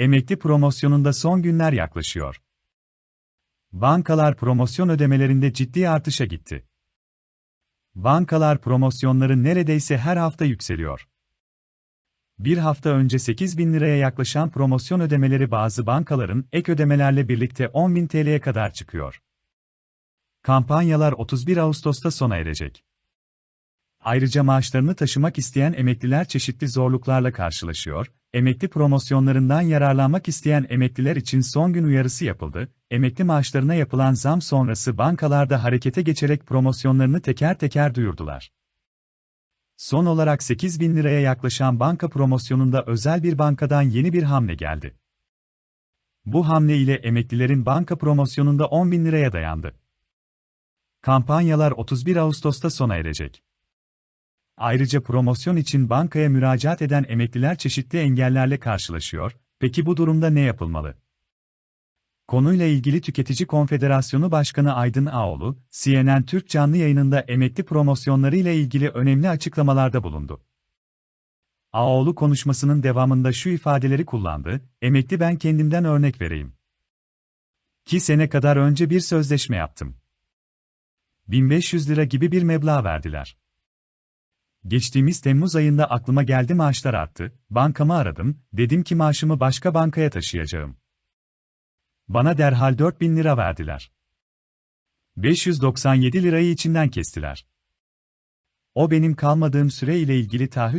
Emekli promosyonunda son günler yaklaşıyor. Bankalar promosyon ödemelerinde ciddi artışa gitti. Bankalar promosyonları neredeyse her hafta yükseliyor. Bir hafta önce 8 bin liraya yaklaşan promosyon ödemeleri bazı bankaların ek ödemelerle birlikte 10 bin TL'ye kadar çıkıyor. Kampanyalar 31 Ağustos'ta sona erecek. Ayrıca maaşlarını taşımak isteyen emekliler çeşitli zorluklarla karşılaşıyor, emekli promosyonlarından yararlanmak isteyen emekliler için son gün uyarısı yapıldı, emekli maaşlarına yapılan zam sonrası bankalarda harekete geçerek promosyonlarını teker teker duyurdular. Son olarak 8 bin liraya yaklaşan banka promosyonunda özel bir bankadan yeni bir hamle geldi. Bu hamle ile emeklilerin banka promosyonunda 10 bin liraya dayandı. Kampanyalar 31 Ağustos'ta sona erecek. Ayrıca promosyon için bankaya müracaat eden emekliler çeşitli engellerle karşılaşıyor. Peki bu durumda ne yapılmalı? Konuyla ilgili Tüketici Konfederasyonu Başkanı Aydın Ağoğlu, CNN Türk canlı yayınında emekli promosyonları ile ilgili önemli açıklamalarda bulundu. Ağoğlu konuşmasının devamında şu ifadeleri kullandı, emekli ben kendimden örnek vereyim. 2 sene kadar önce bir sözleşme yaptım. 1500 lira gibi bir meblağ verdiler. Geçtiğimiz Temmuz ayında aklıma geldi maaşlar arttı, bankamı aradım, dedim ki maaşımı başka bankaya taşıyacağım. Bana derhal 4000 lira verdiler. 597 lirayı içinden kestiler. O benim kalmadığım süre ile ilgili taahhüt